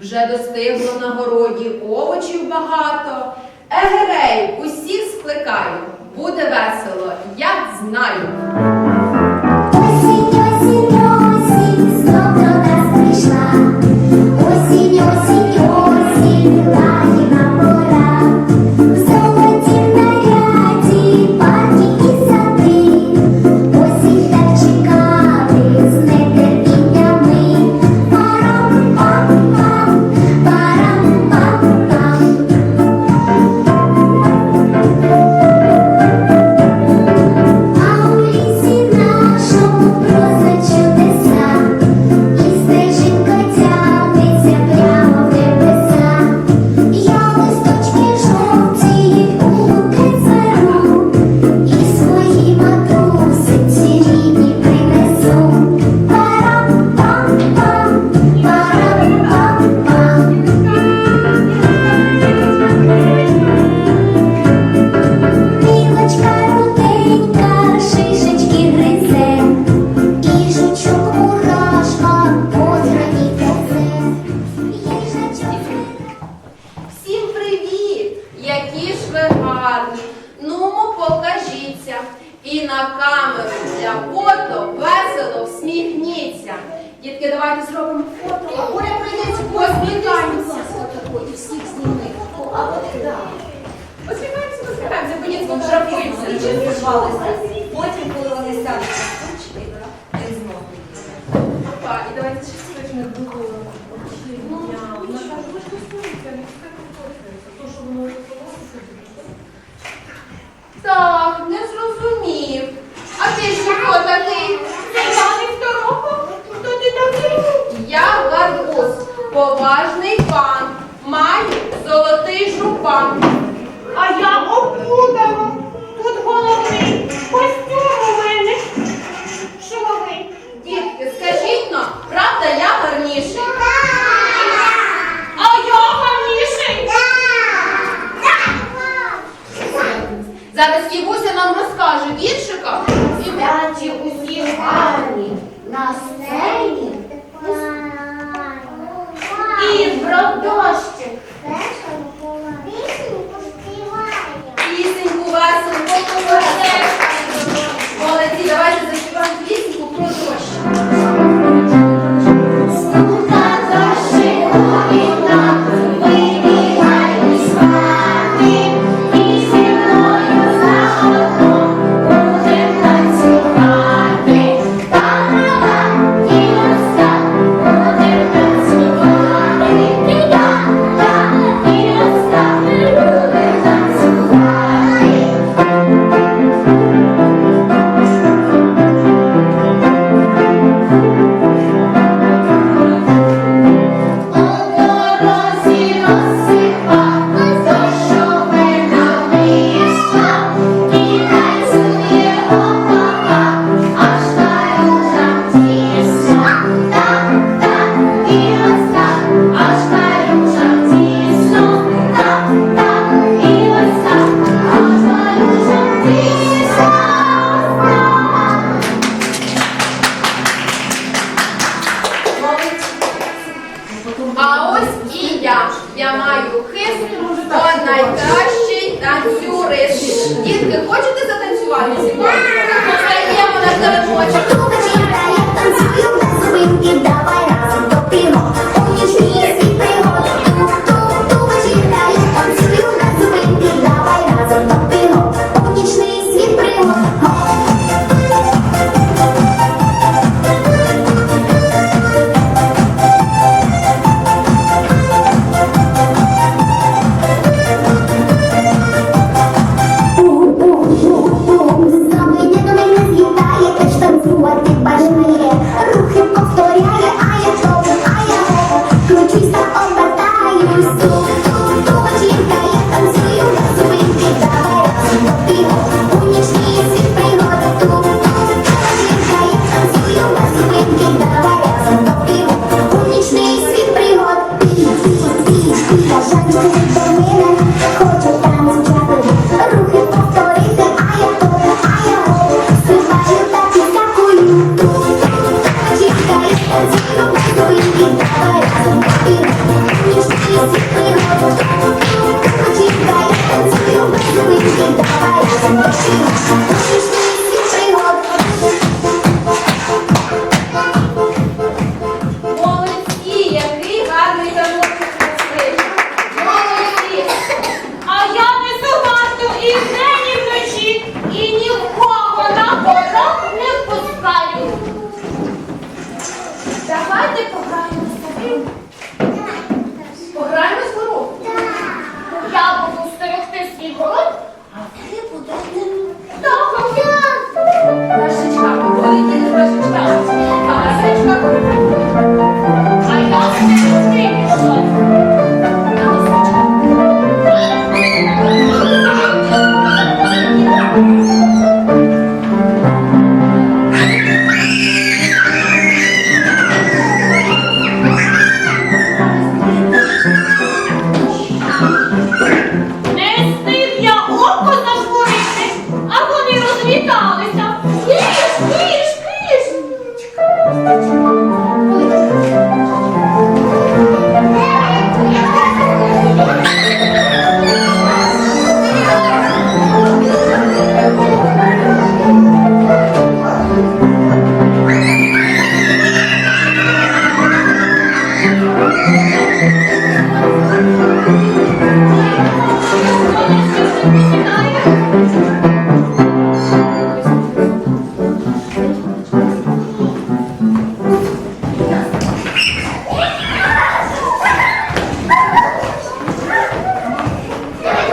Вже достигло на городі овочів багато. Егерей, усіх скликаю, буде весело, я знаю. дуже. Потім, коли вони сядуть на штучки, він знову Опа, і давайте ще сьогодні не ну, ну, Так, не зрозумів. А ти ж хто? Ти Я Гарбуз, поважний пан, маю золотий жупан.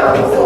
Deus.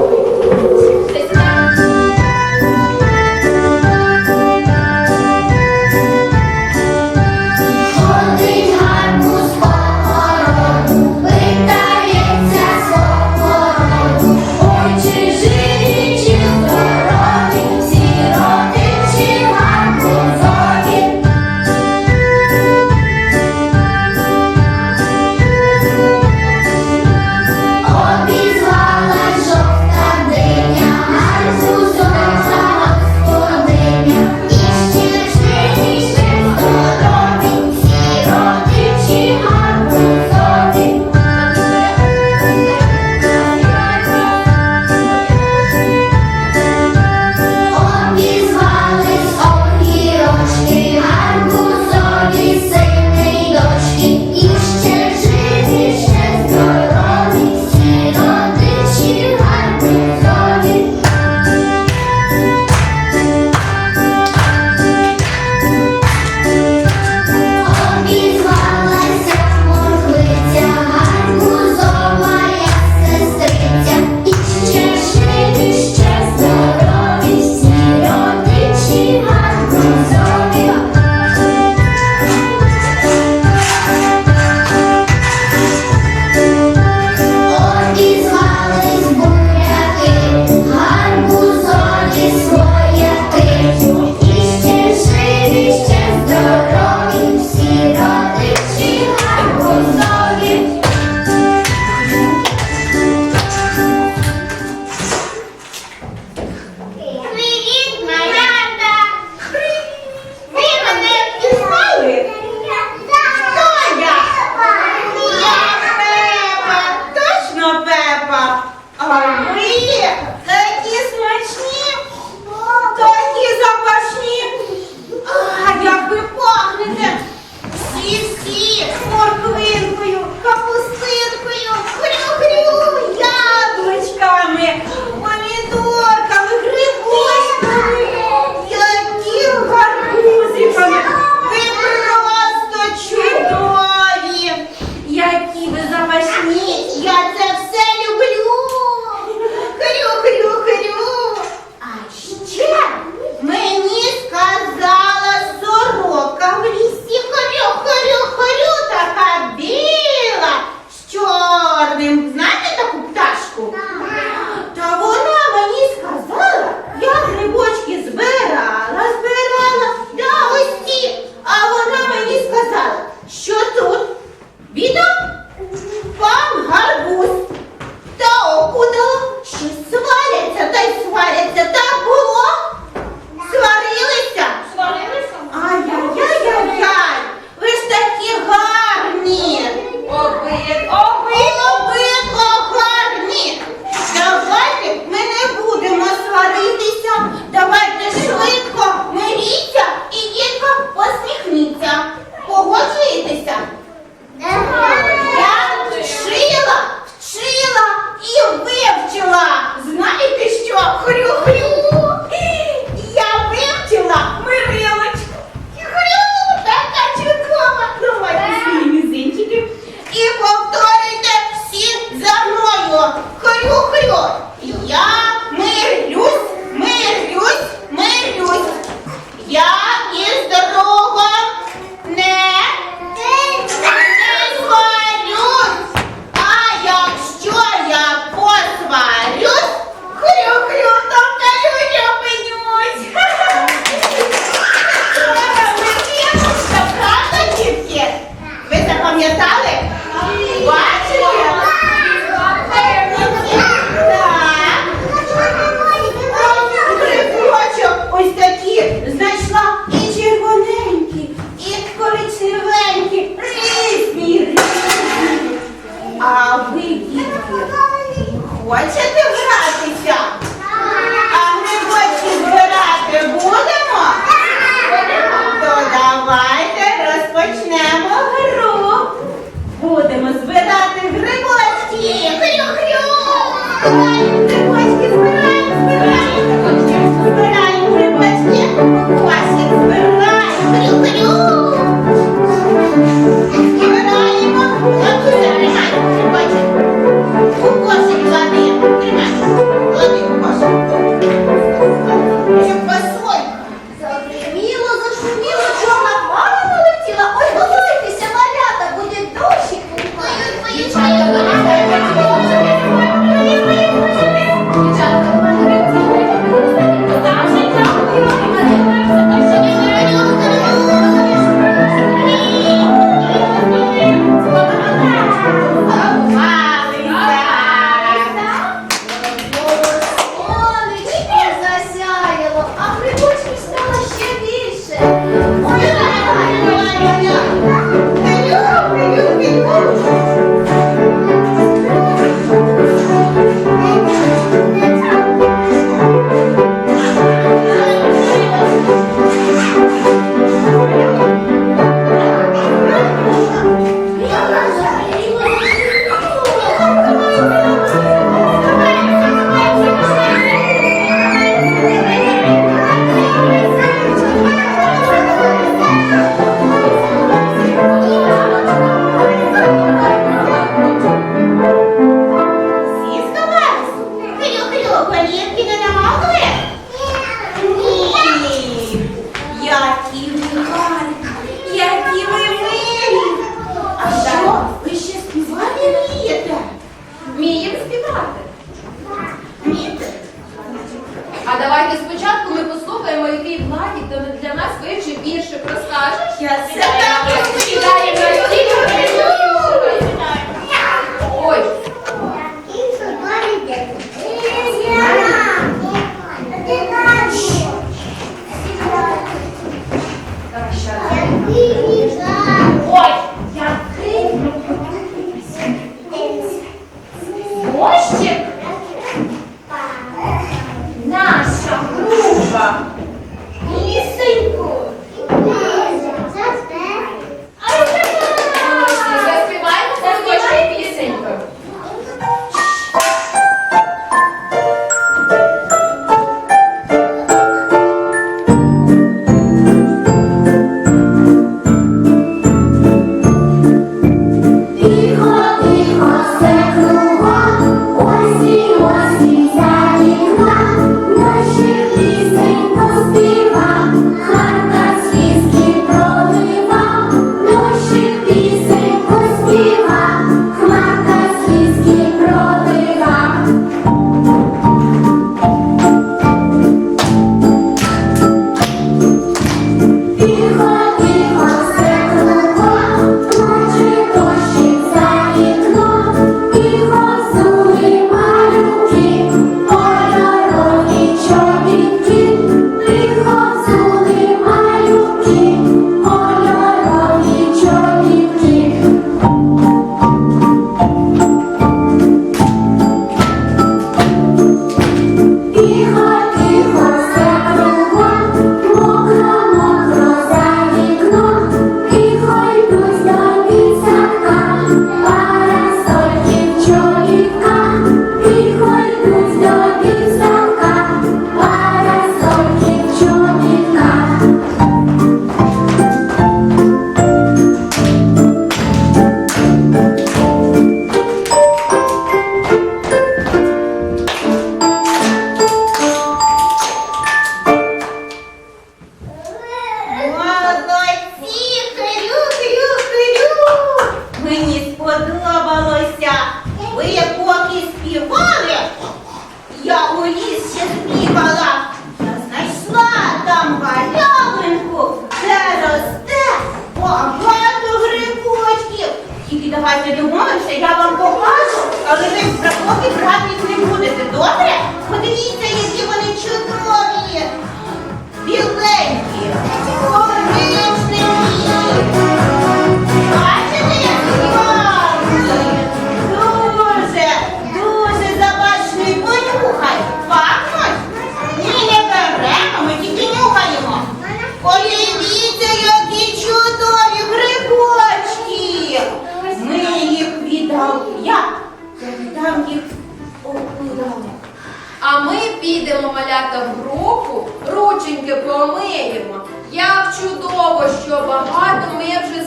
складі, то для нас вивчив віршик розкажеш? Я це так.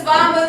Багато